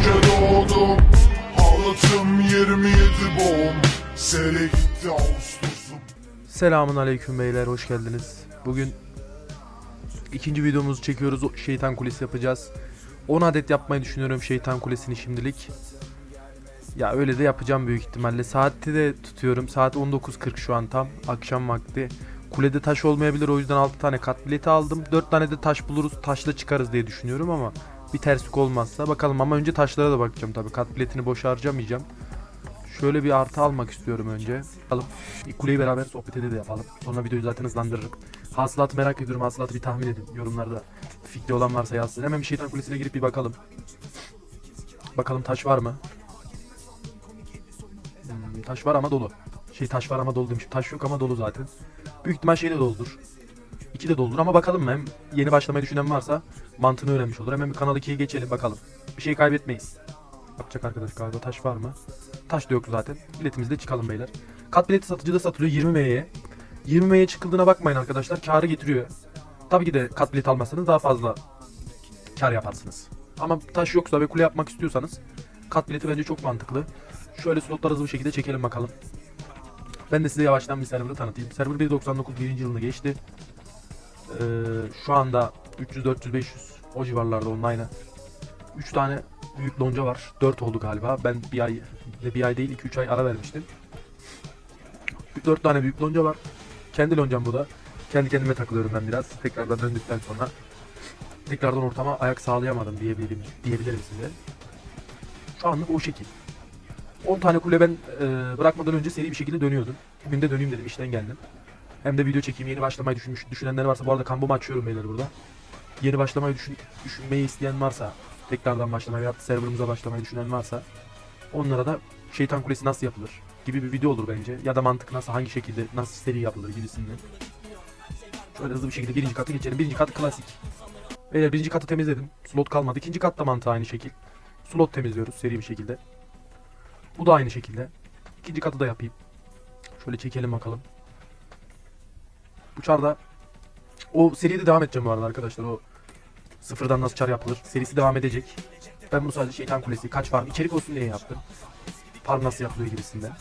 önce doğdum Halatım 27 boğum Sele gitti Ağustos'um Selamun aleyküm beyler hoş geldiniz. Bugün ikinci videomuzu çekiyoruz. Şeytan kulesi yapacağız. 10 adet yapmayı düşünüyorum şeytan kulesini şimdilik. Ya öyle de yapacağım büyük ihtimalle. Saati de tutuyorum. Saat 19.40 şu an tam. Akşam vakti. Kulede taş olmayabilir o yüzden 6 tane kat bileti aldım. 4 tane de taş buluruz. Taşla çıkarız diye düşünüyorum ama bir terslik olmazsa bakalım ama önce taşlara da bakacağım tabii. Kat biletini boş harcamayacağım. Şöyle bir artı almak istiyorum önce. Alalım. Kuleyi beraber sohbet de yapalım. Sonra videoyu zaten hızlandırırım. Hasılatı merak ediyorum. Hasılatı bir tahmin edin. Yorumlarda fikri olan varsa yazsın. Hemen bir şeytan kulesine girip bir bakalım. Bakalım taş var mı? Hmm, taş var ama dolu. Şey taş var ama dolu demişim. Taş yok ama dolu zaten. Büyük ihtimal şey de doludur. İki de doludur ama bakalım hem yeni başlamayı düşünen varsa mantığını öğrenmiş olur. Hemen bir kanal 2'ye geçelim bakalım. Bir şey kaybetmeyiz. Bakacak arkadaş galiba taş var mı? Taş da yok zaten. Biletimizde çıkalım beyler. Kat bileti satıcıda satılıyor 20 M'ye. 20 M'ye çıkıldığına bakmayın arkadaşlar. Karı getiriyor. Tabii ki de kat bilet almazsanız daha fazla kar yaparsınız. Ama taş yoksa ve kule yapmak istiyorsanız kat bileti bence çok mantıklı. Şöyle slotlar hızlı bir şekilde çekelim bakalım. Ben de size yavaştan bir server'ı tanıtayım. Server 1.99 birinci yılını geçti. Ee, şu anda 300, 400, 500 o civarlarda online'a. 3 tane büyük lonca var. 4 oldu galiba. Ben bir ay bir ay değil 2-3 ay ara vermiştim. 4 tane büyük lonca var. Kendi loncam bu da. Kendi kendime takılıyorum ben biraz. Tekrardan döndükten sonra tekrardan ortama ayak sağlayamadım diyebilirim, diyebilirim size. Şu anlık o şekil. 10 tane kule ben e, bırakmadan önce seri bir şekilde dönüyordum. Bugün de döneyim dedim işten geldim. Hem de video çekeyim yeni başlamayı düşünmüş, düşünenler varsa bu arada kambumu açıyorum beyler burada. Yeni başlamayı düşün, düşünmeyi isteyen varsa tekrardan başlamayı ya da serverımıza başlamayı düşünen varsa onlara da şeytan kulesi nasıl yapılır gibi bir video olur bence. Ya da mantık nasıl, hangi şekilde, nasıl seri yapılır gibisinden. Şöyle hızlı bir şekilde birinci katı geçelim. Birinci kat klasik. Beyler birinci katı temizledim. Slot kalmadı. İkinci kat da mantığı aynı şekil. Slot temizliyoruz seri bir şekilde. Bu da aynı şekilde. İkinci katı da yapayım. Şöyle çekelim bakalım. Bu çarda o seriye de devam edeceğim bu arada arkadaşlar. O sıfırdan nasıl çar yapılır serisi devam edecek. Ben bunu sadece şeytan kulesi kaç farm içerik olsun diye yaptım. Farm nasıl yapılıyor gibisinden.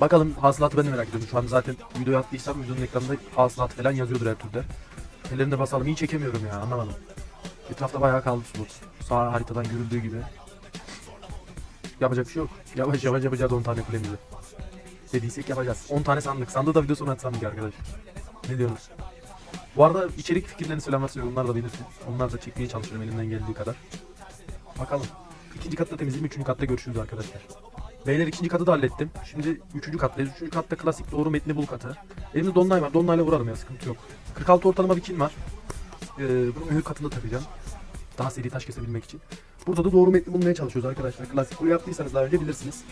Bakalım hasılatı ben de merak ediyorum. Şu an zaten videoyu attıysam videonun ekranında hasılat falan yazıyordur her türlü. Ellerinde basalım. İyi çekemiyorum ya anlamadım. Etrafta bayağı kaldı slot. Sağ haritadan görüldüğü gibi. Yapacak bir şey yok. Yavaş yavaş yapacağız 10 tane kulemizi. Dediysek yapacağız. 10 tane sandık. Sandığı da video sonu sandık arkadaş. Ne diyorsunuz? Bu arada içerik fikirlerini söyleyen varsa yorumlarda belirtin. Onlar da çekmeye çalışıyorum elimden geldiği kadar. Bakalım. İkinci katta temizleyeyim. Üçüncü katta görüşürüz arkadaşlar. Beyler ikinci katı da hallettim. Şimdi üçüncü kattayız. Üçüncü katta klasik doğru metni bul katı. Elimde Dolunay var. Dolunay'la vuralım ya sıkıntı yok. 46 ortalama bir kill var. Ee, bunu mühür katında takacağım. Daha seri taş kesebilmek için. Burada da doğru metni bulmaya çalışıyoruz arkadaşlar. Klasik bunu yaptıysanız daha önce bilirsiniz.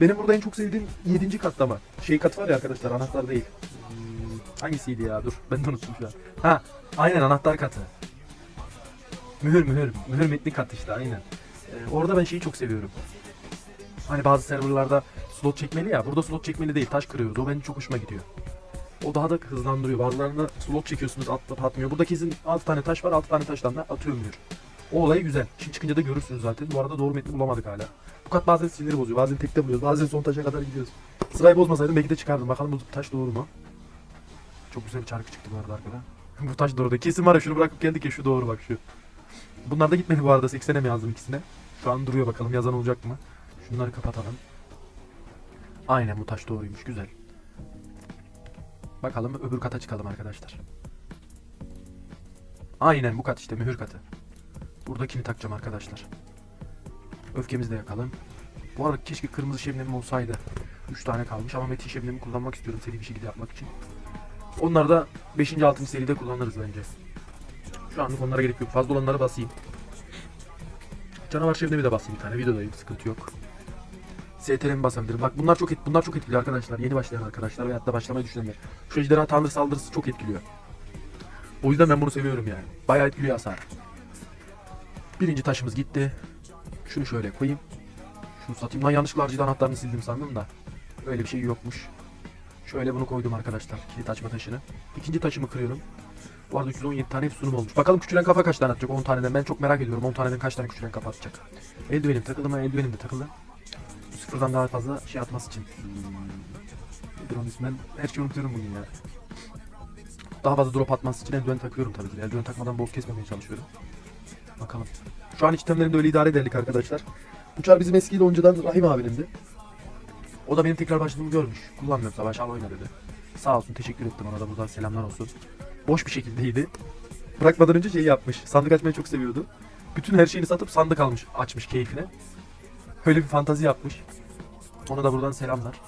Benim burada en çok sevdiğim 7. katlama. Şey katı var ya arkadaşlar anahtar değil. Hmm, hangisiydi ya dur ben de unuttum şu an. Ha aynen anahtar katı. Mühür mühür. Mühür metni katı işte aynen. Ee, orada ben şeyi çok seviyorum. Hani bazı serverlarda slot çekmeli ya. Burada slot çekmeli değil. Taş kırıyoruz. O benim çok hoşuma gidiyor. O daha da hızlandırıyor. Bazılarında slot çekiyorsunuz atla atmıyor. Burada kesin 6 tane taş var. 6 tane taştan da atıyor mühür. O olayı güzel. Şimdi çıkınca da görürsünüz zaten. Bu arada doğru metni bulamadık hala. Bu kat bazen sinir bozuyor. Bazen tekte buluyoruz. Bazen son taşa kadar gidiyoruz. Sırayı bozmasaydım belki de çıkardım. Bakalım bu taş doğru mu? Çok güzel bir çarkı çıktı bu arada arkada. bu taş doğru da. Kesin var ya şunu bırakıp geldik ya şu doğru bak şu. Bunlar da gitmedi bu arada. 80'e mi yazdım ikisine? Şu an duruyor bakalım yazan olacak mı? Şunları kapatalım. Aynen bu taş doğruymuş. Güzel. Bakalım öbür kata çıkalım arkadaşlar. Aynen bu kat işte mühür katı. Buradakini takacağım arkadaşlar. Öfkemizi de yakalım. Bu arada keşke kırmızı şebnemim olsaydı. 3 tane kalmış ama metin şebnemi kullanmak istiyorum seri bir şekilde yapmak için. Onları da 5. 6. seride kullanırız bence. Şu anlık onlara gerek yok. Fazla olanları basayım. Canavar şebnemi de basayım bir tane. Videodayım. Sıkıntı yok. STR'mi basabilirim. Bak bunlar çok et, bunlar çok etkili arkadaşlar. Yeni başlayan arkadaşlar veyahut da başlamayı düşünenler. Şu ejderha tanrı saldırısı çok etkiliyor. O yüzden ben bunu seviyorum yani. Bayağı etkiliyor hasar. Birinci taşımız gitti. Şunu şöyle koyayım. Şunu satayım. Lan yanlışlıkla harcıyla anahtarını sildim sandım da. Öyle bir şey yokmuş. Şöyle bunu koydum arkadaşlar. Kilit açma taşını. İkinci taşımı kırıyorum. Bu arada 317 tane hep sunum olmuş. Bakalım küçülen kafa kaç tane atacak 10 taneden. Ben çok merak ediyorum 10 taneden kaç tane küçülen kafa atacak. Eldivenim takıldı mı? Eldivenim de takıldı. Sıfırdan daha fazla şey atması için. İsmi? Ben her şeyi unutuyorum bugün ya. Daha fazla drop atması için eldiven takıyorum tabii ki. Eldiven takmadan boss kesmemeye çalışıyorum. Bakalım. Şu an itemlerimde öyle idare ederdik arkadaşlar. Bu çar bizim eskiyle önceden Rahim abimdi. O da benim tekrar başladığımı görmüş. Kullanmıyorum savaş al oyna dedi. Sağ olsun teşekkür ettim ona da buradan selamlar olsun. Boş bir şekildeydi. Bırakmadan önce şey yapmış. Sandık açmayı çok seviyordu. Bütün her şeyini satıp sandık almış, açmış keyfine. Öyle bir fantazi yapmış. Ona da buradan selamlar.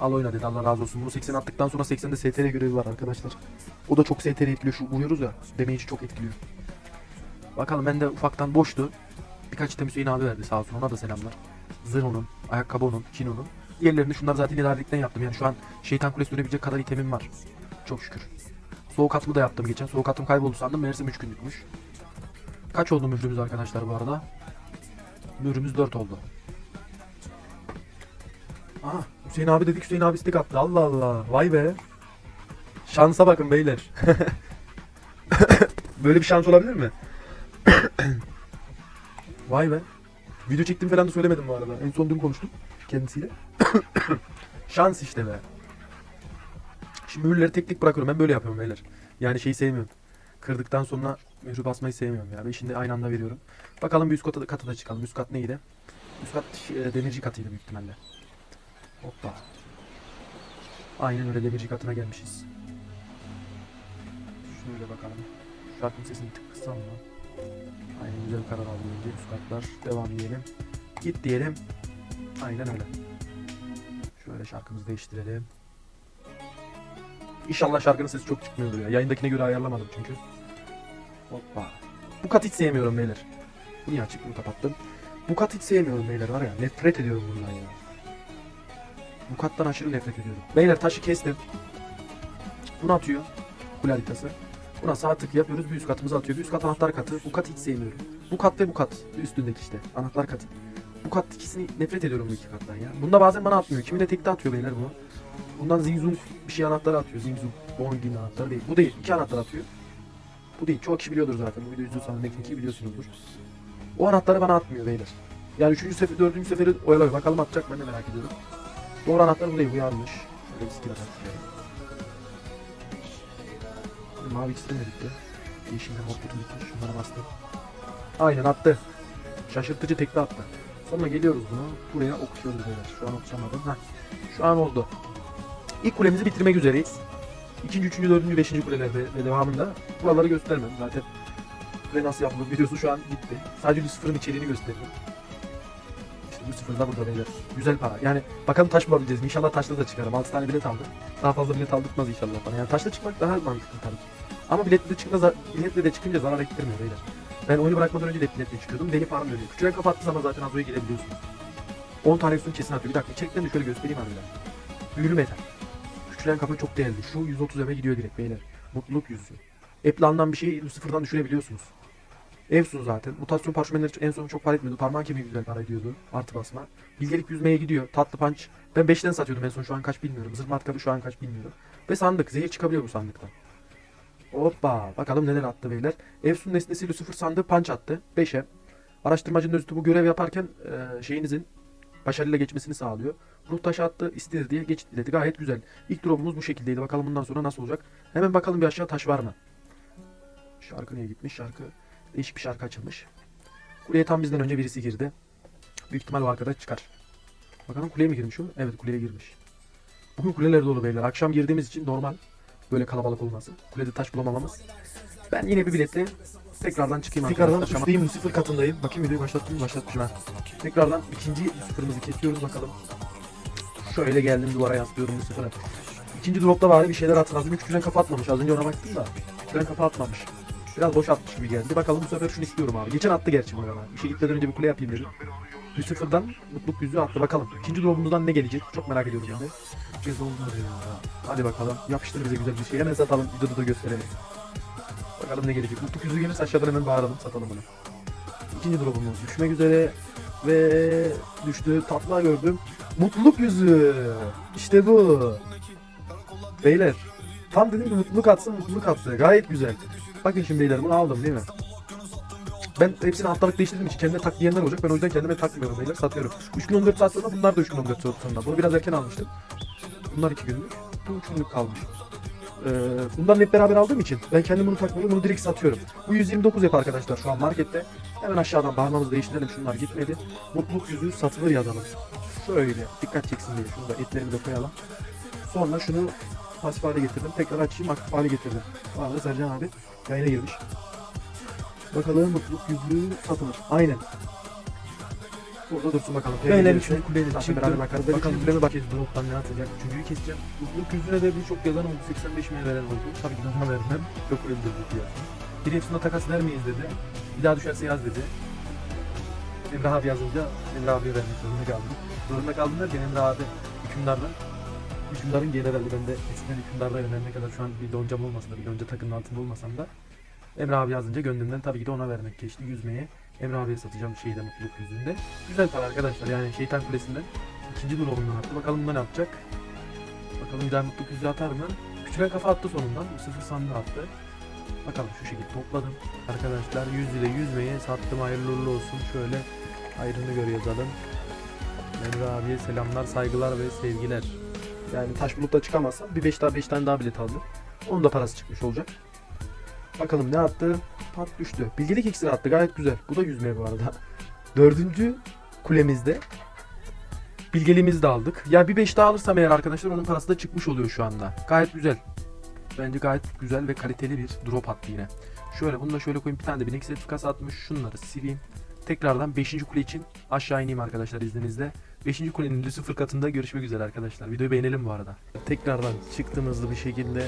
Al oyna dedi Allah razı olsun. Bunu 80 attıktan sonra 80'de STR görevi var arkadaşlar. O da çok STR etkiliyor. Şu vuruyoruz ya. Damage'i çok etkiliyor. Bakalım ben de ufaktan boştu. Birkaç item Hüseyin abi verdi sağ olsun. Ona da selamlar. Zırh onun, ayakkabı onun, kin onun. Diğerlerini şunlar zaten ilerledikten yaptım. Yani şu an şeytan kulesi dönebilecek kadar itemim var. Çok şükür. Soğuk atımı da yaptım geçen. Soğuk atım kayboldu sandım. Meğersem 3 günlükmüş. Kaç oldu mührümüz arkadaşlar bu arada? Mührümüz 4 oldu. Aha Hüseyin abi dedik Hüseyin abi istek attı. Allah Allah. Vay be. Şansa bakın beyler. Böyle bir şans olabilir mi? Vay be. Video çektim falan da söylemedim bu arada. En son dün konuştum kendisiyle. Şans işte be. Şimdi mühürleri tek tek bırakıyorum. Ben böyle yapıyorum beyler. Yani şeyi sevmiyorum. Kırdıktan sonra mührü basmayı sevmiyorum ya. Ben şimdi aynı anda veriyorum. Bakalım bir üst kata, kata da çıkalım. Üst kat neydi? Üst kat e, demirci katıydı büyük ihtimalle. Hoppa. Aynen öyle demirci katına gelmişiz. Şöyle bakalım. Şarkının sesini tık kıssam mı? Aynen güzel karar aldım. Üst katlar devam diyelim. Git diyelim. Aynen öyle. Şöyle şarkımızı değiştirelim. İnşallah şarkının sesi çok çıkmıyordur ya. Yayındakine göre ayarlamadım çünkü. Hoppa. Bu kat hiç sevmiyorum beyler. Niye açık bunu kapattım. Bu kat hiç sevmiyorum beyler var ya. Nefret ediyorum bundan ya. Bu kattan aşırı nefret ediyorum. Beyler taşı kestim. Bunu atıyor. Kule haritası. Buna sağ tık yapıyoruz. Bir üst katımızı atıyor. Bir üst kat anahtar katı. Bu kat hiç sevmiyorum. Bu kat ve bu kat. Üstündeki işte. Anahtar katı. Bu kat ikisini nefret ediyorum bu iki kattan ya. Bunda bazen bana atmıyor. Kimine tekte atıyor beyler bunu. Bundan Zingzung bir şey anahtarı atıyor. Zingzung. Bongin anahtarı değil. Bu değil. İki anahtar atıyor. Bu değil. Çoğu kişi biliyordur zaten. Bu videoyu izliyorsanız Metin'i biliyorsunuzdur. O anahtarı bana atmıyor beyler. Yani üçüncü sefer, dördüncü seferi oyalıyor. Bakalım atacak ben de merak ediyorum. Doğru anahtar bu değil. Bu yanlış. Şöyle bir skill atak Mavi ikisi de bitti? Yeşiller hortlutu bitti. Şunlara bastım. Aynen attı. Şaşırtıcı tekte attı. Sonra geliyoruz bunu. Buraya okutuyoruz beyler. Şu an okutamadım. Heh. Şu an oldu. İlk kulemizi bitirmek üzereyiz. İkinci, üçüncü, dördüncü, beşinci kulelerde ve devamında buraları göstermem. Zaten kule nasıl yapılır videosu şu an bitti. Sadece Lucifer'ın içeriğini gösteriyorum. İşte Lucifer da burada beyler. Güzel para. Yani bakalım taş bulabileceğiz mi? İnşallah taşla da çıkarım. 6 tane bilet aldım. Daha fazla bilet aldırtmaz inşallah bana. Yani taşla çıkmak daha mantıklı tabii ki. Ama biletle çıkınca, biletle de çıkınca zarar ettirmiyor beyler. Ben oyunu bırakmadan önce de biletle çıkıyordum. Deli param dönüyor. Küçülen kapattığı zaman zaten Azo'ya gelebiliyorsunuz. çekten 10 tane üstünü kesin atıyor. Bir dakika çekten de şöyle göstereyim harbiden. Büyülü metal. Küçülen kapı çok değerli. Şu 130 eme gidiyor direkt beyler. Mutluluk yüzüğü. App'le alınan bir şeyi sıfırdan düşürebiliyorsunuz. Evsun zaten. Mutasyon parşömenleri en son çok para etmiyordu. Parmağın kemiği güzel para ediyordu. Artı basma. Bilgelik yüzmeye gidiyor. Tatlı punch. Ben 5'ten satıyordum en son şu an kaç bilmiyorum. Zırh matkabı şu an kaç bilmiyorum. Ve sandık. Zehir çıkabiliyor bu sandıktan. Hoppa. Bakalım neler attı beyler. Evsun nesnesi Lucifer sandığı punch attı. 5'e. Araştırmacının özütü bu görev yaparken e, şeyinizin başarıyla geçmesini sağlıyor. Ruh taşı attı istedi diye geçit diledi. Gayet güzel. İlk drop'umuz bu şekildeydi. Bakalım bundan sonra nasıl olacak. Hemen bakalım bir aşağı taş var mı? Şarkı niye gitmiş? Şarkı değişik bir şarkı açılmış. Kuleye tam bizden önce birisi girdi. Büyük ihtimal o arkadaş çıkar. Bakalım kuleye mi girmiş o? Evet kuleye girmiş. Bugün kuleler dolu beyler. Akşam girdiğimiz için normal. Böyle kalabalık olması. Kulede taş bulamamamız. Ben yine bir biletle tekrardan çıkayım Tekrardan arkadaşlar. üstteyim Lucifer katındayım. Bakayım videoyu başlattım mı başlatmışım ha. Tekrardan ikinci Lucifer'ımızı kesiyoruz bakalım. Şöyle geldim duvara yaslıyorum Lucifer'ı. İkinci dropta bari bir şeyler. Az önce küçülen kafa atmamış. Az önce ona baktım da. Küçülen kafa atmamış. Biraz boş atmış gibi geldi. Bakalım bu sefer şunu istiyorum abi. Geçen attı gerçi bu arada. İşe gitmeden önce bir kule yapayım dedim. Lucifer'dan mutluluk yüzüğü attı. Bakalım. İkinci drop'umuzdan ne gelecek? Çok merak ediyorum yani. Cez olmadı ya. Hadi bakalım. Yapıştır bize güzel bir şey. Hemen satalım. Videoda da gösterelim. Bakalım ne gelecek. Mutluluk yüzüğü gelirse aşağıdan hemen bağıralım. Satalım bunu. İkinci drop'umuz düşmek üzere. Ve düştü. Tatlı gördüm. Mutluluk yüzüğü. İşte bu. Beyler. Tam dedim ki mutluluk atsın mutluluk attı. Gayet güzel. Bakın şimdi beyler bunu aldım değil mi? Ben hepsini haftalık değiştirdiğim için kendime tak diyenler olacak. Ben o yüzden kendime takmıyorum beyler satıyorum. 3014 saat sonra bunlar da 3014 saat sonra. Bunu biraz erken almıştım. Bunlar 2 günlük. Bu 3 günlük kalmış. Ee, bunların hep beraber aldığım için ben kendim bunu takmıyorum. Bunu direkt satıyorum. Bu 129 yap arkadaşlar şu an markette. Hemen aşağıdan parmağımızı değiştirelim. Şunlar gitmedi. Mutluluk yüzüğü satılır yazalım. Şöyle dikkat çeksin diye. Şunu da etlerimi de koyalım. Sonra şunu pasif hale getirdim. Tekrar açayım aktif hale getirdim. Bu arada Sercan abi yayına girmiş. Bakalım mutluluk yüzüğü satılır. Aynen. Burada dursun bakalım. Beyler için kuleye çıktım. beraber bakarız. Bakalım kuleme bak. bak. Drop'tan ne atacak? Çünkü keseceğim. Mutluluk yüzüne de birçok yazan oldu. 85 bin veren oldu. Tabii ki ona vermem. Çok öldürdük ya. Bir hepsine takas vermeyiz dedi. Bir daha düşerse yaz dedi. Emre abi yazınca Emre abiye vermek zorunda kaldım. Zorunda kaldım derken Emre abi hükümdardan hükümdarın generali ben de eskiden hükümdardaydım her ne kadar şu an bir loncam olmasa da bir lonca takımın altında olmasam da Emre abi yazınca gönlümden tabii ki de ona vermek geçti yüzmeye. Emre abiye satacağım şeyde mutluluk yüzünde. Güzel para arkadaşlar yani şeytan kulesinden ikinci drop'undan attı. Bakalım bunda ne yapacak. Bakalım bir daha mutluluk yüzü atar mı? Küçülen kafa attı sonundan. Sıfır sandığı attı. Bakalım şu şekilde topladım. Arkadaşlar 100 ile yüzmeye sattım hayırlı uğurlu olsun. Şöyle hayrını gör yazalım. Emre abiye selamlar, saygılar ve sevgiler. Yani taş bulup da çıkamazsam bir 5 daha 5 tane daha bilet aldım. Onun da parası çıkmış olacak. Bakalım ne attı? Pat düştü. Bilgelik iksiri attı gayet güzel. Bu da yüzmeye bu arada. Dördüncü kulemizde bilgeliğimizi de aldık. Ya bir 5 daha alırsam eğer arkadaşlar onun parası da çıkmış oluyor şu anda. Gayet güzel. Bence gayet güzel ve kaliteli bir drop attı yine. Şöyle bunu da şöyle koyayım. Bir tane de binek sertifikası atmış. Şunları sileyim. Tekrardan 5. kule için aşağı ineyim arkadaşlar izninizle. 5. kulenin sıfır katında görüşmek üzere arkadaşlar. Videoyu beğenelim bu arada. Tekrardan çıktım hızlı bir şekilde.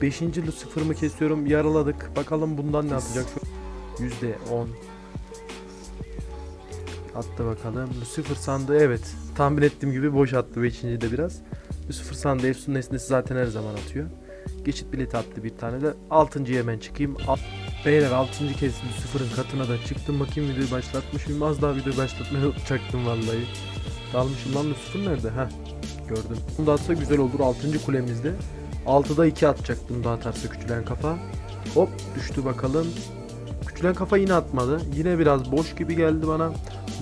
5. sıfırımı kesiyorum. Yaraladık. Bakalım bundan ne yapacak. %10 Attı bakalım. Lucifer sandığı evet. Tahmin ettiğim gibi boş attı 5. de biraz. Lucifer sandığı Efsun nesnesi zaten her zaman atıyor. Geçit bileti attı bir tane de. 6. hemen çıkayım. Al- Beyler 6. kez Lucifer'ın katına da çıktım. Bakayım videoyu başlatmış mıyım? Az daha videoyu başlatmayı unutacaktım vallahi. Dalmışım lan Lucifer nerede? Heh gördüm. Bunu da atsa güzel olur 6. kulemizde. 6'da 2 atacak bunu da atarsa küçülen kafa. Hop düştü bakalım. Küçülen kafa yine atmadı. Yine biraz boş gibi geldi bana.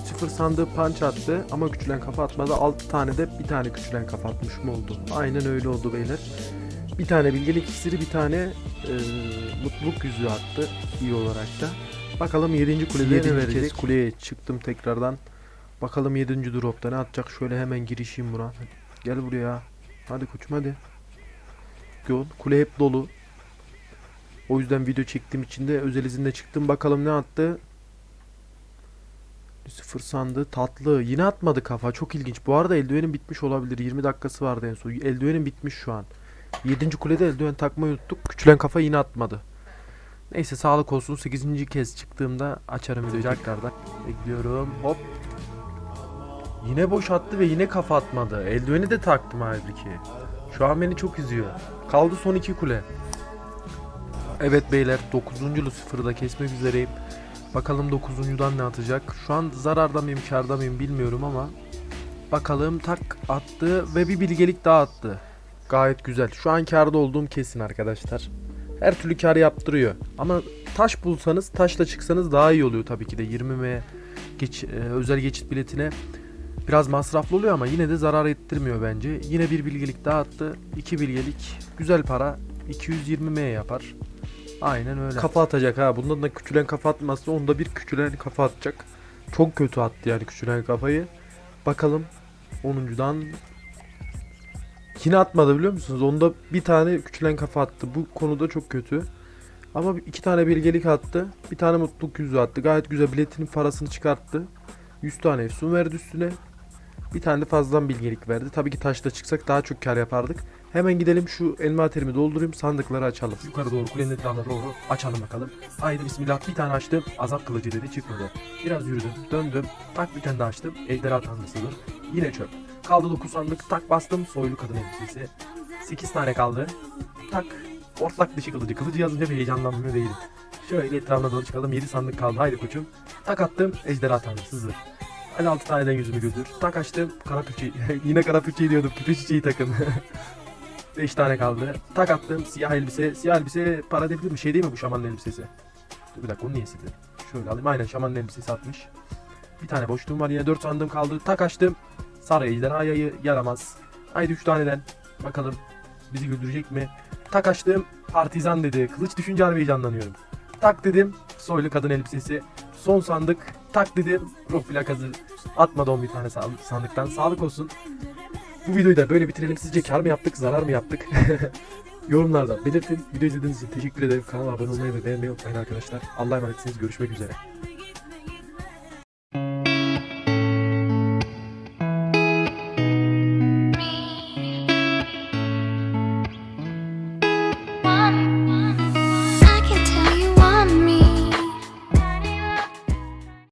Lucifer sandığı punch attı ama küçülen kafa atmadı. 6 tane de bir tane küçülen kafa atmış mı oldu? Aynen öyle oldu beyler. Bir tane bilgelik iksiri bir tane e, mutluluk yüzüğü attı iyi olarak da. Bakalım 7. kulede ne verecek? Kuleye çıktım tekrardan. Bakalım 7. dropta ne atacak? Şöyle hemen girişeyim buna. Gel buraya. Hadi koçum hadi. Yol. Kule hep dolu. O yüzden video çektiğim için de özel izinle çıktım. Bakalım ne attı? Sıfır sandı. Tatlı. Yine atmadı kafa. Çok ilginç. Bu arada eldivenin bitmiş olabilir. 20 dakikası vardı en son. Eldivenin bitmiş şu an. 7. kulede eldiven takmayı unuttuk. Küçülen kafa yine atmadı. Neyse sağlık olsun. 8. kez çıktığımda açarım videoyu tekrardan. Bekliyorum. Hop. Yine boş attı ve yine kafa atmadı. Eldiveni de taktım halbuki. Şu an beni çok üzüyor. Kaldı son iki kule. Evet beyler 9. Lucifer'ı da kesmek üzereyim. Bakalım 9.dan ne atacak. Şu an zararda mıyım karda mıyım bilmiyorum ama. Bakalım tak attı ve bir bilgelik daha attı. Gayet güzel. Şu an karda olduğum kesin arkadaşlar. Her türlü kar yaptırıyor. Ama taş bulsanız taşla çıksanız daha iyi oluyor tabii ki de 20M geç, e, özel geçit biletine biraz masraflı oluyor ama yine de zarar ettirmiyor bence. Yine bir bilgelik daha attı. 2 bilgelik güzel para 220M yapar. Aynen öyle. Kafa atacak ha. Bundan da küçülen kafa atmazsa onda bir küçülen kafa atacak. Çok kötü attı yani küçülen kafayı. Bakalım 10'uncudan Yine atmadı biliyor musunuz? Onda bir tane küçülen kafa attı. Bu konuda çok kötü. Ama iki tane bilgelik attı. Bir tane mutluluk yüzü attı. Gayet güzel biletinin parasını çıkarttı. 100 tane efsun verdi üstüne. Bir tane de fazladan bilgelik verdi. Tabii ki taşla çıksak daha çok kar yapardık. Hemen gidelim şu elma terimi doldurayım sandıkları açalım. Yukarı doğru kulenin etrafına doğru açalım bakalım. Haydi bismillah bir tane açtım. Azap kılıcı dedi çıkmadı. Biraz yürüdüm döndüm. Tak bir tane daha açtım. Ejderha tanrısıdır. Yine çöp. Kaldı 9 sandık. Tak bastım. Soylu kadın elbisesi. 8 tane kaldı. Tak. Ortak dışı kılıcı. Kılıcı yazınca bir heyecanlanmıyor değilim. Şöyle etrafına doğru çıkalım. 7 sandık kaldı. Haydi koçum. Tak attım. Ejderha tanrısı zırh. Hadi 6 taneden yüzümü güldür. Tak açtım. Kara püçeği. Yine kara püçeği diyordum. Küpe çiçeği takın. 5 tane kaldı. Tak attım siyah elbise. Siyah elbise para edebilir mi? Şey değil mi bu şamanın elbisesi? Dur bir dakika onu niye sildi? Şöyle alayım. Aynen şamanın elbisesi atmış. Bir tane boşluğum var yine 4 sandığım kaldı. Tak açtım. Sarı ejderhayı yaramaz. Haydi 3 taneden. Bakalım bizi güldürecek mi? Tak açtım. Partizan dedi. Kılıç düşünce harbi heyecanlanıyorum. Tak dedim. Soylu kadın elbisesi. Son sandık. Tak dedim. Ruh plakası. Atmadı 11 tane sandıktan. Sağlık olsun. Bu videoyu da böyle bitirelim. Sizce kar mı yaptık, zarar mı yaptık? Yorumlarda belirtin. Video izlediğiniz için teşekkür ederim. Kanala abone olmayı ve beğenmeyi unutmayın arkadaşlar. Allah'a emanetsiniz. Görüşmek üzere.